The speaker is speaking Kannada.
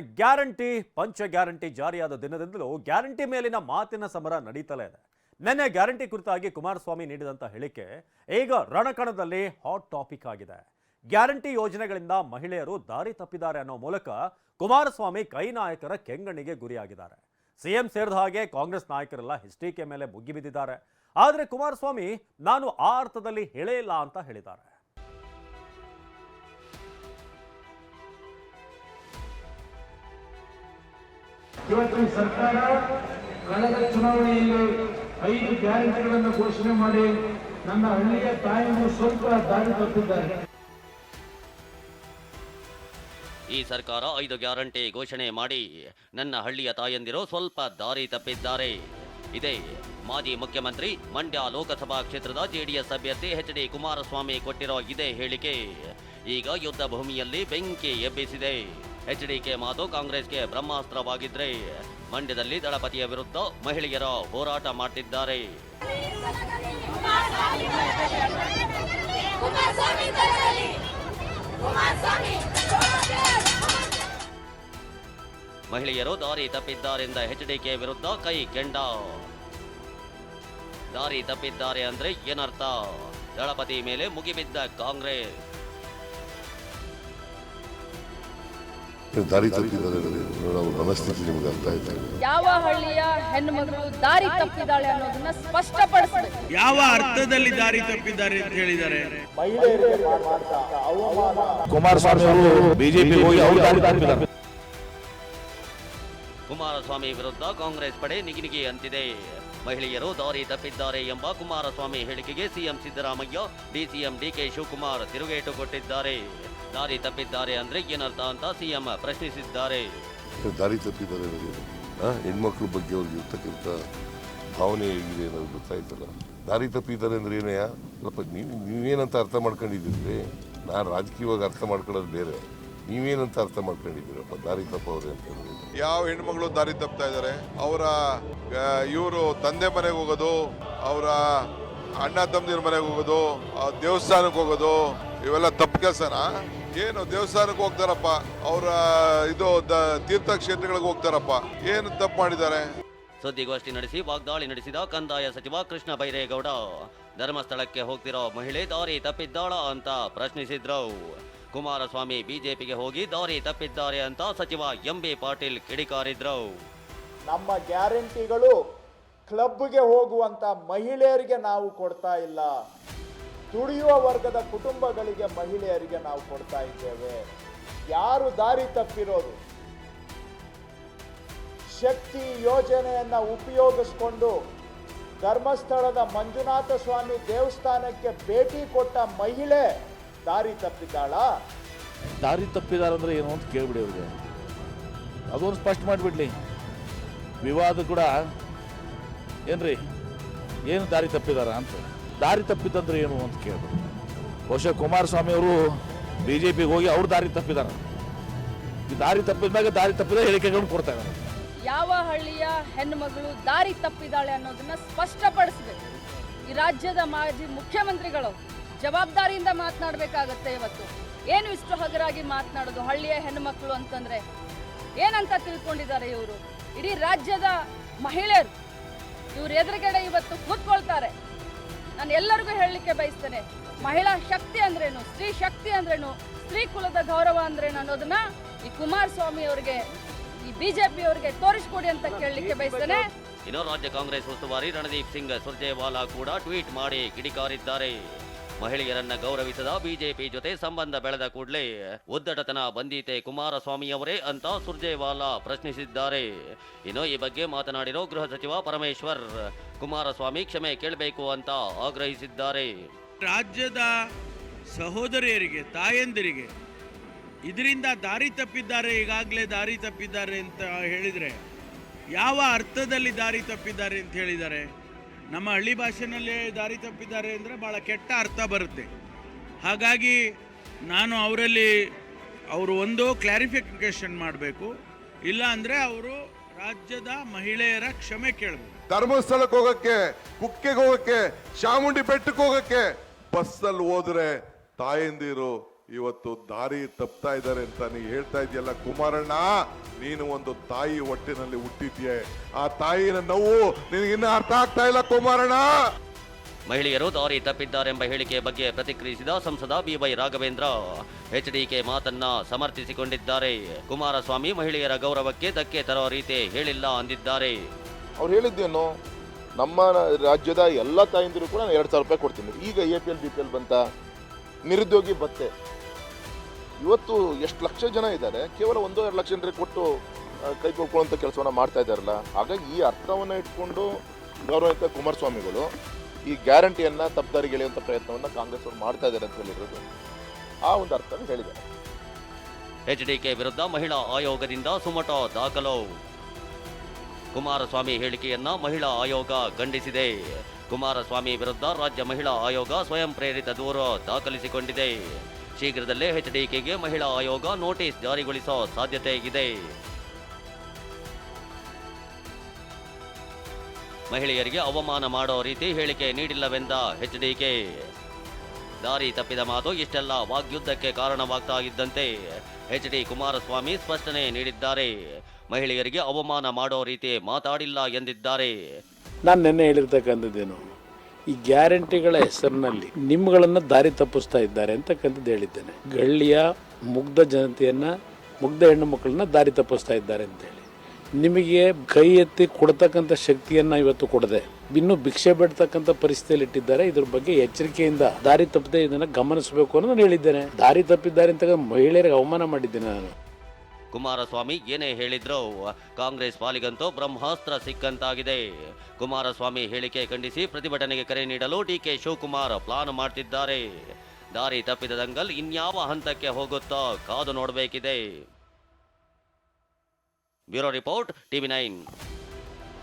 ಗ್ಯಾರಂಟಿ, ಪಂಚ ಗ್ಯಾರಂಟಿ ಜಾರಿಯಾದ ದಿನದಿಂದಲೂ ಗ್ಯಾರಂಟಿ ಮೇಲಿನ ಮಾತಿನ ಸಮರ ನಡೀತಲೇ ಇದೆ. ನಿನ್ನೆ ಗ್ಯಾರಂಟಿ ಕುರಿತಾಗಿ ಕುಮಾರಸ್ವಾಮಿ ನೀಡಿದಂಥ ಹೇಳಿಕೆ ಈಗ ರಣಕಣದಲ್ಲಿ ಹಾಟ್ ಟಾಪಿಕ್ ಆಗಿದೆ. ಗ್ಯಾರಂಟಿ ಯೋಜನೆಗಳಿಂದ ಮಹಿಳೆಯರು ದಾರಿ ತಪ್ಪಿದ್ದಾರೆ ಅನ್ನೋ ಮೂಲಕ ಕುಮಾರಸ್ವಾಮಿ ಕೈ ನಾಯಕರ ಕೆಂಗಣ್ಣಿಗೆ ಗುರಿಯಾಗಿದ್ದಾರೆ. ಸಿಎಂ ಸೇರಿದ ಹಾಗೆ ಕಾಂಗ್ರೆಸ್ ನಾಯಕರೆಲ್ಲ ಹಿಸ್ಟಿಕೆ ಮೇಲೆ ಮುಗಿಬಿದ್ದಿದ್ದಾರೆ. ಆದರೆ ಕುಮಾರಸ್ವಾಮಿ, ನಾನು ಆ ಅರ್ಥದಲ್ಲಿ ಹೇಳೇ ಇಲ್ಲ ಅಂತ ಹೇಳಿದ್ದಾರೆ. ಇವತ್ತು ಸರ್ಕಾರ ಕಳೆದ ಚುನಾವಣೆಯಲ್ಲಿ ಐದು ಗ್ಯಾರಂಟಿಗಳನ್ನು ಘೋಷಣೆ ಮಾಡಿ ನನ್ನ ಹಳ್ಳಿಯ ತಾಯಿಯನ್ನು ಸ್ವಲ್ಪ ದಾರಿ ತಪ್ಪಿದ್ದಾರೆ. ಈ ಸರ್ಕಾರ ಐದು ಗ್ಯಾರಂಟಿ ಘೋಷಣೆ ಮಾಡಿ ನನ್ನ ಹಳ್ಳಿಯ ತಾಯಂದಿರು ಸ್ವಲ್ಪ ದಾರಿ ತಪ್ಪಿದ್ದಾರೆ. ಇದೇ ಮಾಜಿ ಮುಖ್ಯಮಂತ್ರಿ ಮಂಡ್ಯ ಲೋಕಸಭಾ ಕ್ಷೇತ್ರದ ಜೆಡಿಎಸ್ ಅಭ್ಯರ್ಥಿ ಎಚ್ ಡಿ ಕುಮಾರಸ್ವಾಮಿ ಕೊಟ್ಟಿರೋ ಇದೇ ಹೇಳಿಕೆ. ಈಗ ಯುದ್ಧ ಭೂಮಿಯಲ್ಲಿ ಬೆಂಕಿ ಎಬ್ಬಿಸಿದೆ. ಎಚ್ ಡಿಕೆ ಮಾತು ಕಾಂಗ್ರೆಸ್ಗೆ ಬ್ರಹ್ಮಾಸ್ತ್ರವಾಗಿದ್ರೆ ಮಂಡ್ಯದಲ್ಲಿ ದಳಪತಿಯ ವಿರುದ್ಧ ಮಹಿಳೆಯರ ಹೋರಾಟ ಮಾಡ್ತಿದ್ದಾರೆ. ಮಹಿಳೆಯರು ದಾರಿ ತಪ್ಪಿದ್ದಾರೆಂದ ಎಚ್ಡಿಕೆ ವಿರುದ್ಧ ಕೈ ಕೆಂಡ. ದಾರಿ ತಪ್ಪಿದ್ದಾರೆ ಅಂದ್ರೆ ಏನರ್ಥ? ದಳಪತಿ ಮೇಲೆ ಮುಗಿಬಿದ್ದ ಕಾಂಗ್ರೆಸ್. ದಾರಿ ತಪ್ಪಿದ್ದಾರೆ ಅವ್ರ ಮನಸ್ಥಿತಿ ನಿಮ್ಗೆ ಅರ್ಥ ಆಯ್ತು? ಯಾವ ಹಳ್ಳಿಯ ಹೆಣ್ಣುಮಗಳು ದಾರಿ ತಪ್ಪಿದ್ದಾಳೆ ಅನ್ನೋದನ್ನ ಸ್ಪಷ್ಟಪಡಿಸಬೇಕು. ಯಾವ ಅರ್ಥದಲ್ಲಿ ದಾರಿ ತಪ್ಪಿದ್ದಾರೆ ಅಂತ ಹೇಳಿದ್ದಾರೆ? ಕುಮಾರಸ್ವಾಮಿ ಅವರು ಬಿಜೆಪಿ ಹೋಗಿ ಅವರು ದಾರಿ ತಪ್ಪಿದ್ದಾರೆ. ಕುಮಾರಸ್ವಾಮಿ ವಿರುದ್ಧ ಕಾಂಗ್ರೆಸ್ ಪಡೆ ನಿಗಿನಿಗಿ ಅಂತಿದೆ. ಮಹಿಳೆಯರು ದಾರಿ ತಪ್ಪಿದ್ದಾರೆ ಎಂಬ ಕುಮಾರಸ್ವಾಮಿ ಹೇಳಿಕೆಗೆ CM Siddaramaiah DCM DK Shivakumar ತಿರುಗೇಟು ಕೊಟ್ಟಿದ್ದಾರೆ. ದಾರಿ ತಪ್ಪಿದ್ದಾರೆ ಅಂದ್ರೆ ಏನರ್ಥ ಅಂತ ಸಿಎಂ ಪ್ರಶ್ನಿಸಿದ್ದಾರೆ. ದಾರಿ ತಪ್ಪಿದ್ದಾರೆ ಹೆಣ್ಮಕ್ಳ ಬಗ್ಗೆ ಅವ್ರಿಗೆ ಇರ್ತಕ್ಕಂಥ ಭಾವನೆ ಹೇಗಿದೆ ಅನ್ನೋದು ಗೊತ್ತಾಯ್ತಲ್ಲ. ದಾರಿ ತಪ್ಪಿದ್ದಾರೆ ಅಂದ್ರೆ ಏನಯ್ಯಪ್ಪ ಸ್ವಲ್ಪ ನೀವು ನೀವೇನಂತ ಅರ್ಥ ಮಾಡ್ಕೊಂಡಿದ್ದೀರಿ? ನಾನು ರಾಜಕೀಯವಾಗಿ ಅರ್ಥ ಮಾಡ್ಕೊಳ್ಳೋದು ಬೇರೆ. ನೀವೇನಂತ ಅರ್ಥ ಮಾಡ್ಕೊಂಡಿದ್ದೀರಪ್ಪ ದಾರಿ ತಪ್ಪವ್ರೆ ಅಂತ ಹೇಳಿದ್ರೆ ಯಾವ ಹೆಣ್ಮಗಳು ದಾರಿ ತಪ್ತಾ ಇದ್ದಾರೆ? ಅವರ ಇವರು ತಂದೆ ಮನೆಗೆ ಹೋಗೋದು ಅವರ ಅಣ್ಣ ತಮ್ಮದಿರ ಮನೆಗೆ ಹೋಗೋದು ಆ ದೇವಸ್ಥಾನಕ್ಕೆ ಹೋಗೋದು ಇವೆಲ್ಲ ತಪ್ಪು ಕೆಲಸನ? ಏನು ದೇವಸ್ಥಾನಕ್ಕೆ ಹೋಗ್ತಾರಪ್ಪ? ಅವರ ಇದು ದ- ತೀರ್ಥಕ್ಷೇತ್ರಗಳಿಗೆ ಹೋಗ್ತಾರಪ್ಪ. ಏನು ತಪ್ಪು ಮಾಡಿದ್ದಾರೆ? ಸುದ್ದಿಗೋಷ್ಠಿ ನಡೆಸಿ ವಾಗ್ದಾಳಿ ನಡೆಸಿದ ಕಂದಾಯ ಸಚಿವ ಕೃಷ್ಣ ಬೈರೇಗೌಡ. ಧರ್ಮಸ್ಥಳಕ್ಕೆ ಹೋಗ್ತಿರೋ ಮಹಿಳೆ ದಾರಿ ತಪ್ಪಿದ್ದಾಳ ಅಂತ ಪ್ರಶ್ನಿಸಿದ್ರು. ಕುಮಾರಸ್ವಾಮಿ ಬಿಜೆಪಿಗೆ ಹೋಗಿ ದಾರಿ ತಪ್ಪಿದ್ದಾರೆ ಅಂತ ಸಚಿವ ಎಂ ಬಿ ಪಾಟೀಲ್ ಕಿಡಿಕಾರಿದ್ರು. ನಮ್ಮ ಗ್ಯಾರಂಟಿಗಳು ಕ್ಲಬ್ಗೆ ಹೋಗುವಂತ ಮಹಿಳೆಯರಿಗೆ ನಾವು ಕೊಡ್ತಾ ಇಲ್ಲ. ದುಡಿಯುವ ವರ್ಗದ ಕುಟುಂಬಗಳಿಗೆ ಮಹಿಳೆಯರಿಗೆ ನಾವು ಕೊಡ್ತಾ ಇದ್ದೇವೆ. ಯಾರು ದಾರಿ ತಪ್ಪಿರೋದು? ಶಕ್ತಿ ಯೋಜನೆಯನ್ನ ಉಪಯೋಗಿಸ್ಕೊಂಡು ಧರ್ಮಸ್ಥಳದ ಮಂಜುನಾಥ ಸ್ವಾಮಿ ದೇವಸ್ಥಾನಕ್ಕೆ ಭೇಟಿ ಕೊಟ್ಟ ಮಹಿಳೆ ದಾರಿ ತಪ್ಪಿದ್ದಾಳ? ದಾರಿ ತಪ್ಪಿದಾರಂದ್ರೆ ಏನು ಅಂತ ಕೇಳ್ಬಿಡಿ ಅವ್ರಿಗೆ. ಅದೊಂದು ಸ್ಪಷ್ಟ ಮಾಡಿಬಿಡ್ಲಿ. ವಿವಾದ ಕೂಡ ಏನ್ರಿ? ಏನು ದಾರಿ ತಪ್ಪಿದಾರ ಅಂತ. ದಾರಿ ತಪ್ಪಿದ್ದಂದ್ರೆ ಏನು ಅಂತ ಕೇಳಿದ್ರು ಬಹುಶಃ ಕುಮಾರಸ್ವಾಮಿ ಅವರು ಬಿ ಜೆ ಪಿಗೆ ಹೋಗಿ ಅವ್ರು ದಾರಿ ತಪ್ಪಿದಾರ. ಈ ದಾರಿ ತಪ್ಪಿದ ಮ್ಯಾಗ ದಾರಿ ತಪ್ಪಿದ ಹೇಳಿಕೆಗಳನ್ನು ಕೊಡ್ತಾ ಇದ್ದಾರೆ ಯಾವ ಹಳ್ಳಿಯ ಹೆಣ್ಣುಮಗಳು ದಾರಿ ತಪ್ಪಿದಾಳೆ ಅನ್ನೋದನ್ನ ಸ್ಪಷ್ಟಪಡಿಸಬೇಕು. ಈ ರಾಜ್ಯದ ಮಾಜಿ ಮುಖ್ಯಮಂತ್ರಿಗಳು ಜವಾಬ್ದಾರಿಯಿಂದ ಮಾತನಾಡಬೇಕಾಗತ್ತೆ ಇವತ್ತು. ಏನು ಇಷ್ಟು ಹಗರಾಗಿ ಮಾತನಾಡೋದು ಹಳ್ಳಿಯ ಹೆಣ್ಣುಮಕ್ಕಳು ಅಂತಂದ್ರೆ? ಏನಂತ ತಿಳ್ಕೊಂಡಿದ್ದಾರೆ ಇವರು? ಇಡೀ ರಾಜ್ಯದ ಮಹಿಳೆಯರು. ಇವ್ರ ಎದುರುಗಡೆ ಇವತ್ತು ಕೂತ್ಕೊಳ್ತಾರೆ. ನಾನು ಎಲ್ಲರಿಗೂ ಹೇಳಲಿಕ್ಕೆ ಬಯಸ್ತೇನೆ ಮಹಿಳಾ ಶಕ್ತಿ ಅಂದ್ರೇನು ಸ್ತ್ರೀ ಶಕ್ತಿ ಅಂದ್ರೇನು ಸ್ತ್ರೀ ಕುಲದ ಗೌರವ ಅಂದ್ರೇನು ಅನ್ನೋದನ್ನ ಈ ಕುಮಾರಸ್ವಾಮಿ ಅವರಿಗೆ ಈ ಬಿಜೆಪಿ ಅವರಿಗೆ ತೋರಿಸ್ಕೊಡಿ ಅಂತ ಕೇಳಲಿಕ್ಕೆ ಬಯಸ್ತೇನೆ. ಇನ್ನು ರಾಜ್ಯ ಕಾಂಗ್ರೆಸ್ ಉಸ್ತುವಾರಿ ರಣದೀಪ್ ಸಿಂಗ್ ಸುರ್ಜೇವಾಲಾ ಕೂಡ ಟ್ವೀಟ್ ಮಾಡಿ ಕಿಡಿಕಾರಿದ್ದಾರೆ. ಮಹಿಳೆಯರನ್ನ ಗೌರವಿಸದ ಬಿಜೆಪಿ ಜೊತೆ ಸಂಬಂಧ ಬೆಳೆದ ಕೂಡಲೇ ಉದ್ದಟತನ ಬಂದೀತೆ ಕುಮಾರಸ್ವಾಮಿ ಅವರೇ ಅಂತ ಸುರ್ಜೇವಾಲಾ ಪ್ರಶ್ನಿಸಿದ್ದಾರೆ. ಇನ್ನು ಈ ಬಗ್ಗೆ ಮಾತನಾಡಿರೋ ಗೃಹ ಸಚಿವ ಪರಮೇಶ್ವರ್, ಕುಮಾರಸ್ವಾಮಿ ಕ್ಷಮೆ ಕೇಳಬೇಕು ಅಂತ ಆಗ್ರಹಿಸಿದ್ದಾರೆ. ರಾಜ್ಯದ ಸಹೋದರಿಯರಿಗೆ, ತಾಯಂದಿರಿಗೆ ಇದರಿಂದ ದಾರಿ ತಪ್ಪಿದ್ದಾರೆ, ಈಗಾಗಲೇ ದಾರಿ ತಪ್ಪಿದ್ದಾರೆ ಅಂತ ಹೇಳಿದರೆ ಯಾವ ಅರ್ಥದಲ್ಲಿ ದಾರಿ ತಪ್ಪಿದ್ದಾರೆ ಅಂತ ಹೇಳಿದ್ದಾರೆ? ನಮ್ಮ ಹಳ್ಳಿ ಭಾಷೆನಲ್ಲಿ ದಾರಿ ತಪ್ಪಿದ್ದಾರೆ ಅಂದರೆ ಭಾಳ ಕೆಟ್ಟ ಅರ್ಥ ಬರುತ್ತೆ. ಹಾಗಾಗಿ ನಾನು ಅವರಲ್ಲಿ ಅವರು ಒಂದು ಕ್ಲಾರಿಫಿಕೇಶನ್ ಮಾಡಬೇಕು. ಇಲ್ಲ ಅಂದರೆ ಅವರು ರಾಜ್ಯದ ಮಹಿಳೆಯರ ಕ್ಷಮೆ ಕೇಳಬೇಕು. ಧರ್ಮಸ್ಥಳಕ್ಕೆ ಹೋಗಕ್ಕೆ, ಕುಕ್ಕೆಗೆ ಹೋಗಕ್ಕೆ, ಚಾಮುಂಡಿ ಬೆಟ್ಟಕ್ಕೆ ಹೋಗಕ್ಕೆ ಬಸ್ಸಲ್ಲಿ ಹೋದ್ರೆ ತಾಯಂದಿರು ಇವತ್ತು ದಾರಿ ತಪ್ತಾ ಇದ್ದಾರೆ ಅಂತ ನೀ ಹೇಳ್ತಾ ಇದೆಯಲ್ಲ ಕುಮಾರಣ್ಣ ನೀನು ಒಂದು ತಾಯಿ ಹೊಟ್ಟೆನಲ್ಲಿ ಹುಟ್ಟಿದ್ಯೆ. ಆ ತಾಯಿನ ನೋವು ನಿನಗಿನ್ನ ಅರ್ಥ ಆಗ್ತಾ ಇಲ್ಲ ಕುಮಾರಣ್ಣ. ಮಹಿಳೆಯರು ದಾರಿ ತಪ್ಪಿದ್ದಾರೆಂಬ ಹೇಳಿಕೆ ಬಗ್ಗೆ ಪ್ರತಿಕ್ರಿಯಿಸಿದ ಸಂಸದ ಬಿವೈ ರಾಘವೇಂದ್ರ ಎಚ್ಡಿಕೆ ಮಾತನ್ನ ಸಮರ್ಥಿಸಿಕೊಂಡಿದ್ದಾರೆ. ಕುಮಾರಸ್ವಾಮಿ ಮಹಿಳೆಯರ ಗೌರವಕ್ಕೆ ಧಕ್ಕೆ ತರುವ ರೀತಿ ಹೇಳಿಲ್ಲ ಅಂದಿದ್ದಾರೆ. ಅವ್ರು ಹೇಳಿದ್ದೇನು ನಮ್ಮ ರಾಜ್ಯದ ಎಲ್ಲ ತಾಯಂದಿರು ಕೂಡ ಎರಡು ಸಾವಿರ ರೂಪಾಯಿ ಕೊಡ್ತೀನಿ. ಈಗ A P L B P L ಬಂತ. ನಿರುದ್ಯೋಗಿ ಭತ್ತೆ. ಇವತ್ತು ಎಷ್ಟು ಲಕ್ಷ ಜನ ಇದ್ದಾರೆ, ಕೇವಲ ಒಂದು ಎರಡು ಲಕ್ಷ ಜನರಿಗೆ ಕೊಟ್ಟು ಕೈ ಕೊಡ್ಕೊಳ್ಳುವಂಥ ಕೆಲಸವನ್ನು ಮಾಡ್ತಾ ಇದ್ದಾರಲ್ಲ, ಹಾಗಾಗಿ ಈ ಅರ್ಥವನ್ನು ಇಟ್ಕೊಂಡು ಗೌರವಿತ ಕುಮಾರಸ್ವಾಮಿಗಳು ಈ ಗ್ಯಾರಂಟಿಯನ್ನು ತಪ್ಪದಾರಿಗೆ ಎಳೆಯುವಂಥ ಪ್ರಯತ್ನವನ್ನು ಕಾಂಗ್ರೆಸ್ ಅವರು ಮಾಡ್ತಾ ಇದ್ದಾರೆ ಅಂತ ಹೇಳಿರೋದು. ಆ ಒಂದು ಅರ್ಥ ಹೇಳಿದ್ದಾರೆ. ಎಚ್ಡಿಕೆ ವಿರುದ್ಧ ಮಹಿಳಾ ಆಯೋಗದಿಂದ ಸುಮಟ ದಾಖಲು. ಕುಮಾರಸ್ವಾಮಿ ಹೇಳಿಕೆಯನ್ನ ಮಹಿಳಾ ಆಯೋಗ ಖಂಡಿಸಿದೆ. ಕುಮಾರಸ್ವಾಮಿ ವಿರುದ್ಧ ರಾಜ್ಯ ಮಹಿಳಾ ಆಯೋಗ ಸ್ವಯಂ ಪ್ರೇರಿತ ದೂರು ದಾಖಲಿಸಿಕೊಂಡಿದೆ. ಶೀಘ್ರದಲ್ಲೇ ಎಚ್ಡಿಕೆಗೆ ಮಹಿಳಾ ಆಯೋಗ ನೋಟಿಸ್ ಜಾರಿಗೊಳಿಸೋ ಸಾಧ್ಯತೆ ಇದೆ. ಮಹಿಳೆಯರಿಗೆ ಅವಮಾನ ಮಾಡೋ ರೀತಿ ಹೇಳಿಕೆ ನೀಡಿಲ್ಲವೆಂದ ಎಚ್ಡಿಕೆ ದಾರಿ ತಪ್ಪಿದ ಮಾತು ಇಷ್ಟೆಲ್ಲ ವಾಗ್ಯುದ್ಧಕ್ಕೆ ಕಾರಣವಾಗ್ತಾ ಇದ್ದಂತೆ ಎಚ್ ಡಿ ಕುಮಾರಸ್ವಾಮಿ ಸ್ಪಷ್ಟನೆ ನೀಡಿದ್ದಾರೆ. ಮಹಿಳೆಯರಿಗೆ ಅವಮಾನ ಮಾಡೋ ರೀತಿ ಮಾತಾಡಿಲ್ಲ ಎಂದಿದ್ದಾರೆ. ನಾನು ನಿನ್ನೆ ಹೇಳಿರ್ತಕ್ಕಂಥದ್ದೇನು, ಈ ಗ್ಯಾರಂಟಿಗಳ ಹೆಸರಿನಲ್ಲಿ ನಿಮ್ಗಳನ್ನು ದಾರಿ ತಪ್ಪಿಸ್ತಾ ಇದ್ದಾರೆ ಅಂತಕ್ಕಂಥದ್ದು ಹೇಳಿದ್ದೇನೆ. ಗಳ್ಳಿಯ ಮುಗ್ಧ ಜನತೆಯನ್ನು, ಮುಗ್ಧ ಹೆಣ್ಣು ಮಕ್ಕಳನ್ನ ದಾರಿ ತಪ್ಪಿಸ್ತಾ ಇದ್ದಾರೆ ಅಂತೇಳಿ. ನಿಮಗೆ ಕೈ ಎತ್ತಿ ಕೊಡ್ತಕ್ಕಂಥ ಶಕ್ತಿಯನ್ನು ಇವತ್ತು ಕೊಡದೆ, ಇನ್ನೂ ಭಿಕ್ಷೆ ಬಿಡ್ತಕ್ಕಂಥ ಪರಿಸ್ಥಿತಿಯಲ್ಲಿ ಇಟ್ಟಿದ್ದಾರೆ, ಇದ್ರ ಬಗ್ಗೆ ಎಚ್ಚರಿಕೆಯಿಂದ ದಾರಿ ತಪ್ಪದೆ ಇದನ್ನು ಗಮನಿಸಬೇಕು ಅನ್ನೋದು ನಾನು ಹೇಳಿದ್ದೇನೆ. ದಾರಿ ತಪ್ಪಿದ್ದಾರೆ ಅಂತ ಮಹಿಳೆಯರಿಗೆ ಅವಮಾನ ಮಾಡಿದ್ದೇನೆ ನಾನು. ಕುಮಾರಸ್ವಾಮಿ ಏನೇ ಹೇಳಿದ್ರು ಕಾಂಗ್ರೆಸ್ ಪಾಲಿಗಂತೂ ಬ್ರಹ್ಮಾಸ್ತ್ರ ಸಿಕ್ಕಂತಾಗಿದೆ. ಕುಮಾರಸ್ವಾಮಿ ಹೇಳಿಕೆ ಖಂಡಿಸಿ ಪ್ರತಿಭಟನೆಗೆ ಕರೆ ನೀಡಲು ಡಿಕೆ ಶಿವಕುಮಾರ್ ಪ್ಲಾನ್ ಮಾಡ್ತಿದ್ದಾರೆ. ದಾರಿ ತಪ್ಪಿದ ದಂಗಲ್ ಇನ್ಯಾವ ಹಂತಕ್ಕೆ ಹೋಗುತ್ತೋ ಕಾದು ನೋಡಬೇಕಿದೆ. Bureau report TV nine.